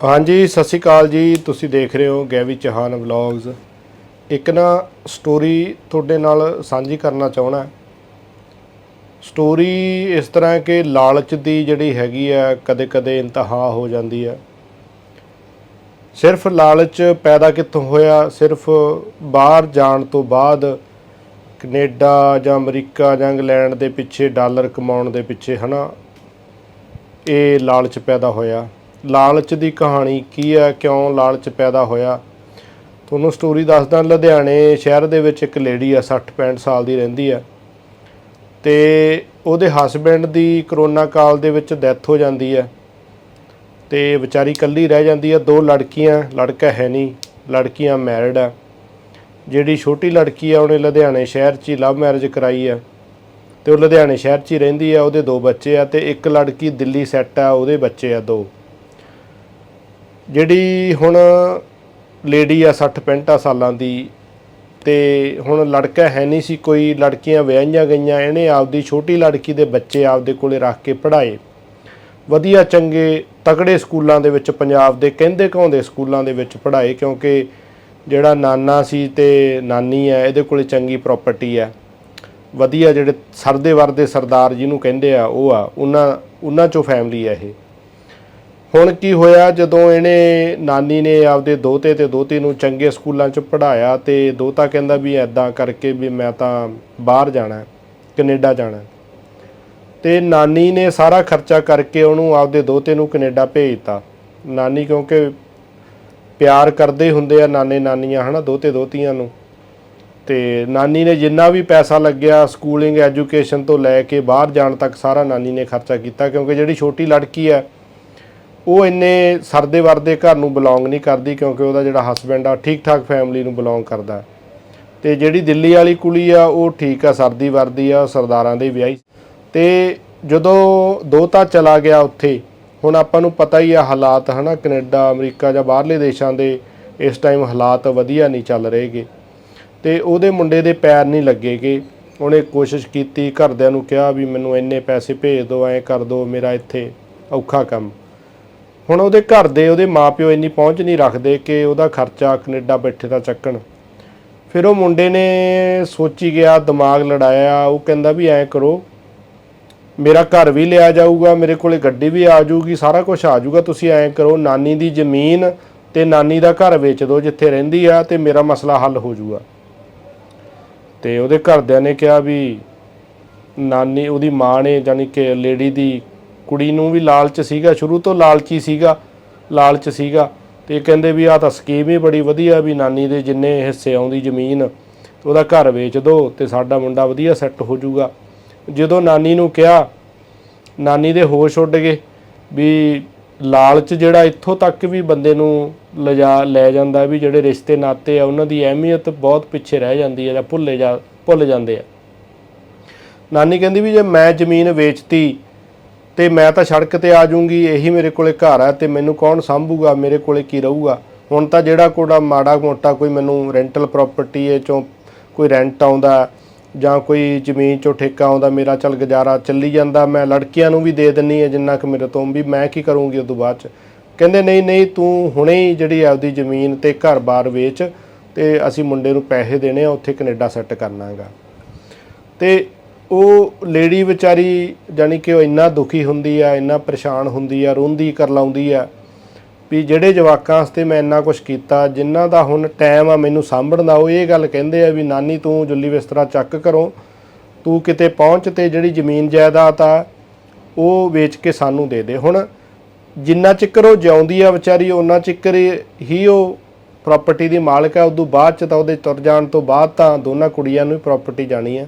ਹਾਂਜੀ, ਸਤਿ ਸ਼੍ਰੀ ਅਕਾਲ ਜੀ। ਤੁਸੀਂ ਦੇਖ ਰਹੇ ਹੋ ਗੈਵੀ ਚੌਹਾਨ ਵਲੌਗਸ ਇੱਕ ਨਾ ਸਟੋਰੀ ਤੁਹਾਡੇ ਨਾਲ ਸਾਂਝੀ ਕਰਨਾ ਚਾਹਣਾ ਸਟੋਰੀ ਇਸ ਤਰ੍ਹਾਂ ਕਿ ਲਾਲਚ ਦੀ ਜਿਹੜੀ ਹੈਗੀ ਆ, ਕਦੇ-ਕਦੇ ਇੰਤਹਾ ਹੋ ਜਾਂਦੀ ਹੈ ਸਿਰਫ ਲਾਲਚ ਪੈਦਾ ਕਿੱਥੋਂ ਹੋਇਆ? ਸਿਰਫ ਬਾਹਰ ਜਾਣ ਤੋਂ ਬਾਅਦ ਕੈਨੇਡਾ ਜਾਂ ਅਮਰੀਕਾ ਜਾਂ ਇੰਗਲੈਂਡ ਦੇ ਪਿੱਛੇ ਡਾਲਰ ਕਮਾਉਣ ਦੇ ਪਿੱਛੇ, ਹਨਾ, ਇਹ ਲਾਲਚ ਪੈਦਾ ਹੋਇਆ। ਲਾਲਚ ਦੀ ਕਹਾਣੀ ਕੀ ਹੈ, ਕਿਉਂ ਲਾਲਚ ਪੈਦਾ ਹੋਇਆ? ਤੁਹਾਨੂੰ ਸਟੋਰੀ ਦੱਸਦਾ, ਲੁਧਿਆਣੇ ਸ਼ਹਿਰ ਦੇ ਵਿੱਚ ਇੱਕ ਲੇਡੀ ਆ 60 65 ਸਾਲ ਦੀ ਰਹਿੰਦੀ ਆ। ਤੇ ਉਹਦੇ ਹਸਬੰਡ ਦੀ ਕਰੋਨਾ ਕਾਲ ਦੇ ਵਿੱਚ ਡੈਥ ਹੋ ਜਾਂਦੀ ਹੈ ਤੇ ਵਿਚਾਰੀ ਇਕੱਲੀ ਰਹਿ ਜਾਂਦੀ ਆ, ਦੋ ਲੜਕੀਆਂ, ਲੜਕਾ ਹੈ ਨਹੀਂ, ਲੜਕੀਆਂ ਮੈਰਿਡ ਆ। ਜਿਹੜੀ ਛੋਟੀ ਲੜਕੀ ਆ, ਉਹਨੇ ਲੁਧਿਆਣੇ ਸ਼ਹਿਰ 'ਚ ਹੀ ਲਵ ਮੈਰਿਜ ਕਰਾਈ ਆ। ਤੇ ਉਹ ਲੁਧਿਆਣੇ ਸ਼ਹਿਰ 'ਚ ਹੀ ਰਹਿੰਦੀ ਆ, ਉਹਦੇ ਦੋ ਬੱਚੇ ਆ ਤੇ ਇੱਕ ਲੜਕੀ ਦਿੱਲੀ ਸੈੱਟ ਆ, ਉਹਦੇ ਬੱਚੇ ਆ ਦੋ। ਜਿਹੜੀ ਹੁਣ ਲੇਡੀ ਆ 60 65 ਸਾਲਾਂ ਦੀ ਤੇ ਹੁਣ ਲੜਕਾ ਹੈ ਨਹੀਂ ਸੀ, ਕੋਈ ਲੜਕੀਆਂ ਵਿਆਹੀਆਂ ਗਈਆਂ, ਇਹਨੇ ਆਪਦੀ ਛੋਟੀ ਲੜਕੀ ਦੇ ਬੱਚੇ ਆਪਦੇ ਕੋਲੇ ਰੱਖ ਕੇ ਪੜ੍ਹਾਏ। ਵਧੀਆ, ਚੰਗੇ, ਤਕੜੇ ਸਕੂਲਾਂ ਦੇ ਵਿੱਚ, ਪੰਜਾਬ ਦੇ ਕਹਿੰਦੇ ਕਹਾਉਂਦੇ ਸਕੂਲਾਂ ਦੇ ਵਿੱਚ ਪੜ੍ਹਾਏ, ਕਿਉਂਕਿ ਜਿਹੜਾ ਨਾਨਾ ਸੀ ਤੇ ਨਾਨੀ ਹੈ ਇਹਦੇ ਕੋਲੇ ਚੰਗੀ ਪ੍ਰਾਪਰਟੀ ਹੈ ਵਧੀਆ ਜਿਹੜੇ ਸਰਦੇ ਵਰਦੇ ਸਰਦਾਰ ਜਿਹਨੂੰ ਕਹਿੰਦੇ ਆ, ਉਹ ਆ, ਉਹਨਾਂ ਉਹਨਾਂ ਚੋਂ ਫੈਮਿਲੀ ਆ ਇਹ। ਹੁਣ ਕੀ ਹੋਇਆ? ਜਦੋਂ ਇਹਨੇ ਨਾਨੀ ਨੇ ਆਪਦੇ ਦੋਤੇ ਤੇ ਦੋਤੀ ਨੂੰ ਚੰਗੇ ਸਕੂਲਾਂ 'ਚ ਪੜ੍ਹਾਇਆ ਤੇ ਦੋਤਾ ਕਹਿੰਦਾ ਵੀ ਐਦਾਂ ਕਰਕੇ ਵੀ ਮੈਂ ਤਾਂ ਬਾਹਰ ਜਾਣਾ ਹੈ, ਕੈਨੇਡਾ ਜਾਣਾ ਹੈ। ਤੇ ਨਾਨੀ ਨੇ ਸਾਰਾ ਖਰਚਾ ਕਰਕੇ ਉਹਨੂੰ ਆਪਦੇ ਦੋਤੇ ਨੂੰ ਕੈਨੇਡਾ ਭੇਜਤਾ। ਨਾਨੀ ਕਿਉਂਕਿ ਪਿਆਰ ਕਰਦੇ ਹੁੰਦੇ ਆ ਨਾਨੇ ਨਾਨੀਆਂ ਹਨਾ ਦੋਤੇ ਦੋਤੀਆਂ ਨੂੰ। ਤੇ ਨਾਨੀ ਨੇ ਜਿੰਨਾ ਵੀ ਪੈਸਾ ਲੱਗਿਆ ਸਕੂਲਿੰਗ ਐਜੂਕੇਸ਼ਨ ਤੋਂ ਲੈ ਕੇ ਬਾਹਰ ਜਾਣ ਤੱਕ ਸਾਰਾ ਨਾਨੀ ਨੇ ਖਰਚਾ ਕੀਤਾ ਕਿਉਂਕਿ ਜਿਹੜੀ ਛੋਟੀ ਲੜਕੀ ਹੈ ਉਹ ਇੰਨੇ ਸਰਦੇ ਵਰਦੇ ਘਰ ਨੂੰ ਬਿਲੋਂਗ ਨਹੀਂ ਕਰਦੀ ਕਿਉਂਕਿ ਉਹਦਾ ਜਿਹੜਾ ਹਸਬੰਡ ਆ ਠੀਕ ਠਾਕ ਫੈਮਿਲੀ ਨੂੰ ਬਿਲੋਂਗ ਕਰਦਾ। ਤੇ ਜਿਹੜੀ ਦਿੱਲੀ ਵਾਲੀ ਕੁੜੀ ਆ, ਉਹ ਠੀਕ ਆ, ਸਰਦੀ ਵਰਦੀ ਆ ਸਰਦਾਰਾਂ ਦੇ ਵਿਆਹੀ ਤੇ ਜਦੋਂ ਦੋਤਾ ਚਲਾ ਗਿਆ ਉੱਥੇ, ਹੁਣ ਆਪਾਂ ਨੂੰ ਪਤਾ ਹੀ ਆ ਹਾਲਾਤ, ਹਨਾ, ਕੈਨੇਡਾ, ਅਮਰੀਕਾ ਜਾਂ ਬਾਹਰਲੇ ਦੇਸ਼ਾਂ ਦੇ ਇਸ ਟਾਈਮ ਹਾਲਾਤ ਵਧੀਆ ਨਹੀਂ ਚੱਲ ਰਹੇਗੇ। ਤੇ ਉਹਦੇ ਮੁੰਡੇ ਦੇ ਪੈਰ ਨਹੀਂ ਲੱਗੇਗੇ। ਉਹਨੇ ਕੋਸ਼ਿਸ਼ ਕੀਤੀ, ਘਰਦਿਆਂ ਨੂੰ ਕਿਹਾ ਵੀ ਮੈਨੂੰ ਇੰਨੇ ਪੈਸੇ ਭੇਜ ਦਿਓ ਐਂ ਕਰ ਦਿਓ ਮੇਰਾ ਇੱਥੇ ਔਖਾ ਕੰਮ। ਹੁਣ ਉਹਦੇ ਘਰ ਦੇ ਉਹਦੇ ਮਾਪਿਓ ਇੰਨੀ ਪਹੁੰਚ ਨਹੀਂ ਰੱਖਦੇ ਕਿ ਉਹਦਾ ਖਰਚਾ ਕੈਨੇਡਾ ਬੈਠੇ ਦਾ ਚੱਕਣ। ਫਿਰ ਉਹ ਮੁੰਡੇ ਨੇ ਸੋਚੀ ਗਿਆ, ਦਿਮਾਗ ਲੜਾਇਆ, ਉਹ ਕਹਿੰਦਾ ਵੀ ਐਂ ਕਰੋ, ਮੇਰਾ ਘਰ ਵੀ ਲਿਆ ਜਾਊਗਾ, ਮੇਰੇ ਕੋਲੇ ਗੱਡੀ ਵੀ ਆ ਜਾਊਗੀ, ਸਾਰਾ ਕੁਝ ਆ ਜਾਊਗਾ, ਤੁਸੀਂ ਐਂ ਕਰੋ, ਨਾਨੀ ਦੀ ਜ਼ਮੀਨ ਤੇ ਨਾਨੀ ਦਾ ਘਰ ਵੇਚ ਦਿਓ ਜਿੱਥੇ ਰਹਿੰਦੀ ਆ ਤੇ ਮੇਰਾ ਮਸਲਾ ਹੱਲ ਹੋ ਜਾਊਗਾ। ਤੇ ਉਹਦੇ ਘਰਦਿਆਂ ਨੇ ਕਿਹਾ ਵੀ ਨਾਨੀ, ਉਹਦੀ ਮਾਂ ਨੇ ਜਾਨੀ ਕਿ ਲੇਡੀ ਦੀ ਕੁੜੀ ਨੂੰ ਵੀ ਲਾਲਚ ਸੀਗਾ, ਸ਼ੁਰੂ ਤੋਂ ਲਾਲਚੀ ਸੀਗਾ, ਲਾਲਚ ਸੀਗਾ। ਤੇ ਕਹਿੰਦੇ ਵੀ ਆਹ ਤਾਂ ਸਕੀਮ ਹੀ ਬੜੀ ਵਧੀਆ ਵੀ ਨਾਨੀ ਦੇ ਜਿੰਨੇ ਹਿੱਸੇ ਆਉਂਦੀ ਜ਼ਮੀਨ ਉਹਦਾ ਘਰ ਵੇਚ ਦਿਓ ਤੇ ਸਾਡਾ ਮੁੰਡਾ ਵਧੀਆ ਸੈੱਟ ਹੋ ਜਾਊਗਾ। ਜਦੋਂ ਨਾਨੀ ਨੂੰ ਕਿਹਾ, ਨਾਨੀ ਦੇ ਹੋਸ਼ ਉੱਡ ਗਏ ਵੀ ਲਾਲਚ ਜਿਹੜਾ ਇੱਥੋਂ ਤੱਕ ਵੀ ਬੰਦੇ ਨੂੰ ਲਿਜਾ, ਲੈ ਜਾਂਦਾ ਵੀ ਜਿਹੜੇ ਰਿਸ਼ਤੇ ਨਾਤੇ ਆ, ਉਹਨਾਂ ਦੀ ਅਹਿਮੀਅਤ ਬਹੁਤ ਪਿੱਛੇ ਰਹਿ ਜਾਂਦੀ ਹੈ ਜਾਂ ਭੁੱਲੇ ਜਾ, ਭੁੱਲ ਜਾਂਦੇ ਆ। ਨਾਨੀ ਕਹਿੰਦੀ ਵੀ ਜੇ ਮੈਂ ਜ਼ਮੀਨ ਵੇਚਤੀ ਤੇ ਮੈਂ ਤਾਂ ਸੜਕ ਤੇ ਆ ਜਾਊਂਗੀ, ਇਹੀ ਮੇਰੇ ਕੋਲੇ ਘਰ ਆ ਤੇ ਮੈਨੂੰ ਕੌਣ ਸੰਭੂਗਾ, ਮੇਰੇ ਕੋਲੇ ਕੀ ਰਹੂਗਾ? ਹੁਣ ਤਾਂ ਜਿਹੜਾ ਕੋੜਾ ਮਾੜਾ ਮੋਟਾ ਕੋਈ ਮੈਨੂੰ ਰੈਂਟਲ ਪ੍ਰਾਪਰਟੀ ਹੈ ਚੋਂ ਕੋਈ ਰੈਂਟ ਆਉਂਦਾ, ਜਾਂ ਕੋਈ ਜ਼ਮੀਨ ਚੋਂ ਠੇਕਾ ਆਉਂਦਾ, ਮੇਰਾ ਚੱਲ ਗੁਜ਼ਾਰਾ ਚੱਲੀ ਜਾਂਦਾ, ਮੈਂ ਲੜਕੀਆਂ ਨੂੰ ਵੀ ਦੇ ਦਿੰਨੀ ਹੈ ਜਿੰਨਾ ਕਿ ਮੇਰੇ ਤੋਂ, ਵੀ ਮੈਂ ਕੀ ਕਰੂੰਗੀ ਉਦੋਂ ਬਾਅਦ ਚ? ਕਹਿੰਦੇ, ਨਹੀਂ ਨਹੀਂ, ਤੂੰ ਹੁਣੇ ਹੀ ਜਿਹੜੀ ਆਪਦੀ ਜ਼ਮੀਨ ਤੇ ਘਰ-ਬਾਰ ਵੇਚ ਤੇ ਅਸੀਂ ਮੁੰਡੇ ਨੂੰ ਪੈਸੇ ਦੇਣੇ ਆ, ਉੱਥੇ ਕੈਨੇਡਾ ਸੈੱਟ ਕਰਨਾਗਾ ਤੇ ਉਹ ਲੇਡੀ ਵਿਚਾਰੀ ਜਾਨੀ ਕਿ ਉਹ ਇੰਨਾ ਦੁਖੀ ਹੁੰਦੀ ਆ, ਇੰਨਾ ਪਰੇਸ਼ਾਨ ਹੁੰਦੀ ਆ, ਰੋਂਦੀ ਕਰ ਲਾਉਂਦੀ ਆ ਵੀ ਜਿਹੜੇ ਜਵਾਕਾਂ ਵਾਸਤੇ ਮੈਂ ਇੰਨਾ ਕੁਝ ਕੀਤਾ, ਜਿਨ੍ਹਾਂ ਦਾ ਹੁਣ ਟਾਈਮ ਆ ਮੈਨੂੰ ਸਾਂਭਣ ਦਾ, ਉਹ ਇਹ ਗੱਲ ਕਹਿੰਦੇ ਆ ਵੀ ਨਾਨੀ ਤੂੰ ਜੁੱਲੀ ਬਿਸਤਰਾ ਚੱਕ ਕਰੋ ਤੂੰ ਕਿਤੇ ਪਹੁੰਚ ਤੇ ਜਿਹੜੀ ਜ਼ਮੀਨ ਜਾਇਦਾਦ ਆ, ਉਹ ਵੇਚ ਕੇ ਸਾਨੂੰ ਦੇ ਦੇ। ਹੁਣ ਜਿੰਨਾ ਚਿਕਰ ਉਹ ਜਿਉਂਦੀ ਆ ਵਿਚਾਰੀ ਉਹਨਾਂ ਚਿਕਰ ਹੀ ਉਹ ਪ੍ਰਾਪਰਟੀ ਦੀ ਮਾਲਕ ਆ, ਉਦੋਂ ਬਾਅਦ ਚ ਤਾਂ ਉਹਦੇ ਤੁਰ ਜਾਣ ਤੋਂ ਬਾਅਦ ਤਾਂ ਦੋਨਾਂ ਕੁੜੀਆਂ ਨੂੰ ਹੀ ਪ੍ਰਾਪਰਟੀ ਜਾਣੀ ਆ।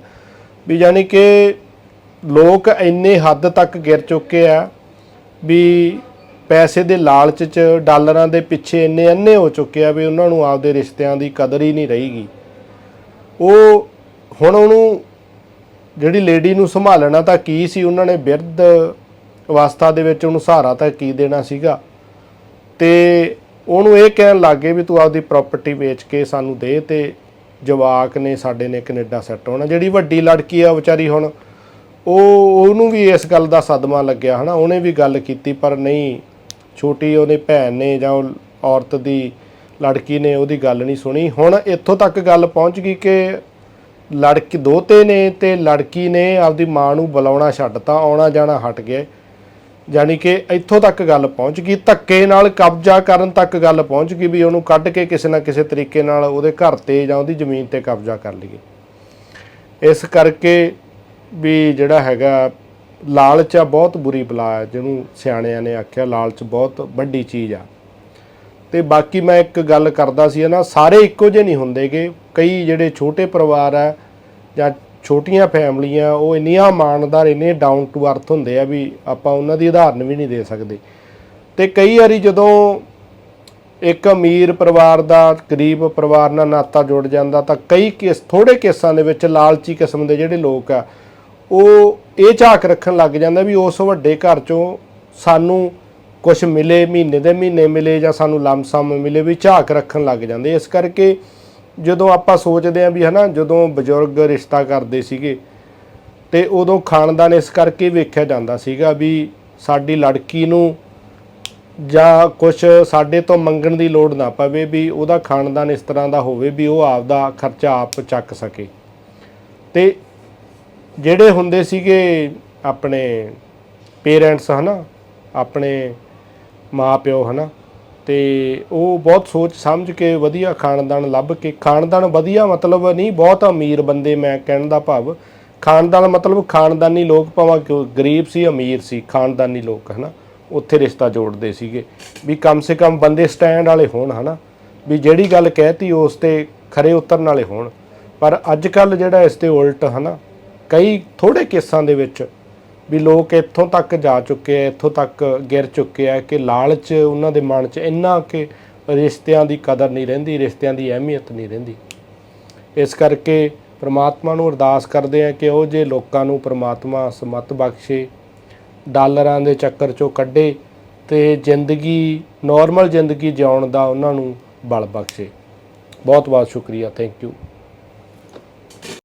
ਵੀ ਯਾਨੀ ਕਿ ਲੋਕ ਇੰਨੇ ਹੱਦ ਤੱਕ ਗਿਰ ਚੁੱਕੇ ਆ ਵੀ ਪੈਸੇ ਦੇ ਲਾਲਚ 'ਚ, ਡਾਲਰਾਂ ਦੇ ਪਿੱਛੇ ਇੰਨੇ ਅੰਨੇ ਹੋ ਚੁੱਕੇ ਆ ਵੀ ਉਹਨਾਂ ਨੂੰ ਆਪਦੇ ਰਿਸ਼ਤਿਆਂ ਦੀ ਕਦਰ ਹੀ ਨਹੀਂ ਰਹੀਗੀ। ਉਹ ਹੁਣ ਉਹਨੂੰ ਜਿਹੜੀ ਲੇਡੀ ਨੂੰ ਸੰਭਾਲਣਾ ਤਾਂ ਕੀ ਸੀ, ਉਹਨਾਂ ਨੇ ਬਿਰਧ ਅਵਸਥਾ ਦੇ ਵਿੱਚ ਉਹਨੂੰ ਸਹਾਰਾ ਤਾਂ ਕੀ ਦੇਣਾ ਸੀਗਾ? ਤੇ ਉਹਨੂੰ ਇਹ ਕਹਿਣ ਲੱਗੇ ਵੀ ਤੂੰ ਆਪਦੀ ਪ੍ਰਾਪਰਟੀ ਵੇਚ ਕੇ ਸਾਨੂੰ ਦੇ ਤੇ ਜਵਾਕ ਨੇ, ਸਾਡੇ ਨੇ ਕੈਨੇਡਾ ਸੈੱਟ ਹੋਣਾ। ਜਿਹੜੀ ਵੱਡੀ ਲੜਕੀ ਆ ਵਿਚਾਰੀ ਹੁਣ, ਉਹ, ਉਹਨੂੰ ਵੀ ਇਸ ਗੱਲ ਦਾ ਸਦਮਾ ਲੱਗਿਆ, ਹਨਾ? ਉਹਨੇ ਵੀ ਗੱਲ ਕੀਤੀ, ਪਰ ਨਹੀਂ, ਛੋਟੀ ਉਹਨੇ ਭੈਣ ਨੇ ਜਾਂ ਉਹ ਔਰਤ ਦੀ ਲੜਕੀ ਨੇ ਉਹਦੀ ਗੱਲ ਨਹੀਂ ਸੁਣੀ। ਹੁਣ ਇੱਥੋਂ ਤੱਕ ਗੱਲ ਪਹੁੰਚ ਗਈ ਕਿ ਲੜਕੀ, ਦੋਤੇ ਨੇ ਤੇ ਲੜਕੀ ਨੇ ਆਪਦੀ ਮਾਂ ਨੂੰ ਬੁਲਾਉਣਾ ਛੱਡਤਾ ਆਉਣਾ ਜਾਣਾ ਹਟ ਗਏ। ਯਾਨੀ ਕਿ ਇੱਥੋਂ ਤੱਕ ਗੱਲ ਪਹੁੰਚ ਗਈ, ਧੱਕੇ ਨਾਲ ਕਬਜ਼ਾ ਕਰਨ ਤੱਕ ਗੱਲ ਪਹੁੰਚ ਗਈ ਵੀ ਉਹਨੂੰ ਕੱਢ ਕੇ ਕਿਸੇ ਨਾ ਕਿਸੇ ਤਰੀਕੇ ਨਾਲ ਉਹਦੇ ਘਰ ਤੇ ਜਾਂ ਉਹਦੀ ਜ਼ਮੀਨ ਤੇ ਕਬਜ਼ਾ ਕਰ ਲਈਏ। ਇਸ ਕਰਕੇ ਵੀ ਜਿਹੜਾ ਹੈਗਾ, ਲਾਲਚ ਆ, ਬਹੁਤ ਬੁਰੀ ਬਲਾ ਹੈ ਜਿਹਨੂੰ ਸਿਆਣਿਆਂ ਨੇ ਆਖਿਆ, ਲਾਲਚ ਬਹੁਤ ਵੱਡੀ ਚੀਜ਼ ਆ। ਤੇ ਬਾਕੀ ਮੈਂ ਇੱਕ ਗੱਲ ਕਰਦਾ ਸੀ ਨਾ, ਸਾਰੇ ਇੱਕੋ ਜਿਹੇ ਨਹੀਂ ਹੁੰਦੇਗੇ, ਕਈ ਜਿਹੜੇ ਛੋਟੇ ਪਰਿਵਾਰ ਆ ਜਾਂ ਛੋਟੀਆਂ ਫੈਮਲੀਆਂ, ਉਹ ਇੰਨੀਆਂ ਇਮਾਨਦਾਰ, ਇੰਨੇ ਡਾਊਨ ਟੂ ਅਰਥ ਹੁੰਦੇ ਆ ਵੀ ਆਪਾਂ ਉਹਨਾਂ ਦੀ ਉਦਾਹਰਨ ਵੀ ਨਹੀਂ ਦੇ ਸਕਦੇ। ਤੇ ਕਈ ਵਾਰੀ ਜਦੋਂ ਇੱਕ ਅਮੀਰ ਪਰਿਵਾਰ ਦਾ, ਗਰੀਬ ਪਰਿਵਾਰ ਨਾਲ ਨਾਤਾ ਜੁੜ ਜਾਂਦਾ, ਤਾਂ ਕਈ ਕੇਸ ਥੋੜੇ ਕੇਸਾਂ ਦੇ ਵਿੱਚ ਲਾਲਚੀ ਕਿਸਮ ਦੇ ਜਿਹੜੇ ਲੋਕ ਆ, ਉਹ ਇਹ ਝਾਕ ਰੱਖਣ ਲੱਗ ਜਾਂਦਾ ਵੀ ਉਸ ਵੱਡੇ ਘਰ ਚੋਂ ਸਾਨੂੰ ਕੁਝ ਮਿਲੇ, ਮਹੀਨੇ ਦੇ ਮਹੀਨੇ ਮਿਲੇ ਜਾਂ ਸਾਨੂੰ ਲਮਸਮ ਮਿਲੇ ਵੀ ਝਾਕ ਰੱਖਣ ਲੱਗ ਜਾਂਦੇ। ਇਸ ਕਰਕੇ ਜਦੋਂ ਆਪਾਂ ਸੋਚਦੇ ਆਂ ਵੀ ਹਨਾ, ਜਦੋਂ ਬਜ਼ੁਰਗ ਰਿਸ਼ਤਾ ਕਰਦੇ ਸੀਗੇ, ਤੇ ਉਦੋਂ ਖਾਨਦਾਨ ਇਸ ਕਰਕੇ ਵੇਖਿਆ ਜਾਂਦਾ ਸੀਗਾ ਵੀ ਸਾਡੀ ਲੜਕੀ ਨੂੰ ਜਾਂ ਕੁਝ ਸਾਡੇ ਤੋਂ ਮੰਗਣ ਦੀ ਲੋੜ ਨਾ ਪਵੇ ਵੀ ਉਹਦਾ ਖਾਨਦਾਨ ਇਸ ਤਰ੍ਹਾਂ ਦਾ ਹੋਵੇ ਵੀ ਉਹ ਆਪਦਾ ਖਰਚਾ ਆਪ ਚੱਕ ਸਕੇ। ਤੇ ਜਿਹੜੇ ਹੁੰਦੇ ਸੀਗੇ ਆਪਣੇ ਪੇਰੈਂਟਸ ਹਨਾ, ਆਪਣੇ ਮਾਪਿਓ ਹਨਾ ਤੇ ਉਹ ਬਹੁਤ ਸੋਚ ਸਮਝ ਕੇ ਵਧੀਆ ਖਾਨਦਾਨ ਲੱਭ ਕੇ, ਖਾਨਦਾਨ ਵਧੀਆ ਮਤਲਬ ਨਹੀਂ, ਬਹੁਤ ਅਮੀਰ ਬੰਦੇ ਮੈਂ ਕਹਿਣ ਦਾ ਭਾਵ। ਖਾਨਦਾਨ ਮਤਲਬ ਖਾਨਦਾਨੀ ਲੋਕ ਭਾਵੇਂ ਕਿ ਗਰੀਬ ਸੀ, ਅਮੀਰ ਸੀ, ਖਾਨਦਾਨੀ ਲੋਕ, ਹਨਾ? ਉੱਥੇ ਰਿਸ਼ਤਾ ਜੋੜਦੇ ਸੀਗੇ। ਵੀ ਕਮ ਸੇ ਕਮ ਬੰਦੇ ਸਟੈਂਡ ਵਾਲੇ ਹੋਣ, ਹਨਾ? ਵੀ ਜਿਹੜੀ ਗੱਲ ਕਹਿਤੀ ਉਸ ਤੇ ਖਰੇ ਉਤਰਨ ਵਾਲੇ ਹੋਣ। ਪਰ ਅੱਜ ਕੱਲ ਜਿਹੜਾ ਇਸ ਤੇ ਉਲਟ, ਹਨਾ? ਕਈ ਥੋੜੇ ਕੇਸਾਂ ਦੇ ਵਿੱਚ ਵੀ ਲੋਕ ਇੱਥੋਂ ਤੱਕ ਜਾ ਚੁੱਕੇ ਆ, ਇੱਥੋਂ ਤੱਕ ਗਿਰ ਚੁੱਕੇ ਆ ਕਿ ਲਾਲਚ ਉਹਨਾਂ ਦੇ ਮਨ 'ਚ ਇੰਨਾ ਕਿ ਰਿਸ਼ਤਿਆਂ ਦੀ ਕਦਰ ਨਹੀਂ ਰਹਿੰਦੀ, ਰਿਸ਼ਤਿਆਂ ਦੀ ਅਹਿਮੀਅਤ ਨਹੀਂ ਰਹਿੰਦੀ। ਇਸ ਕਰਕੇ ਪ੍ਰਮਾਤਮਾ ਨੂੰ ਅਰਦਾਸ ਕਰਦੇ ਆ ਕਿ ਉਹ ਜੇ ਲੋਕਾਂ ਨੂੰ ਪ੍ਰਮਾਤਮਾ ਸਮਤ ਬਖਸ਼ੇ, ਡਾਲਰਾਂ ਦੇ ਚੱਕਰ 'ਚੋਂ ਕੱਢੇ ਤੇ ਜ਼ਿੰਦਗੀ ਨਾਰਮਲ ਜ਼ਿੰਦਗੀ ਜਿਉਣ ਦਾ ਉਹਨਾਂ ਨੂੰ ਬਲ ਬਖਸ਼ੇ। ਬਹੁਤ ਬਹੁਤ ਸ਼ੁਕਰੀਆ ਥੈਂਕ ਯੂ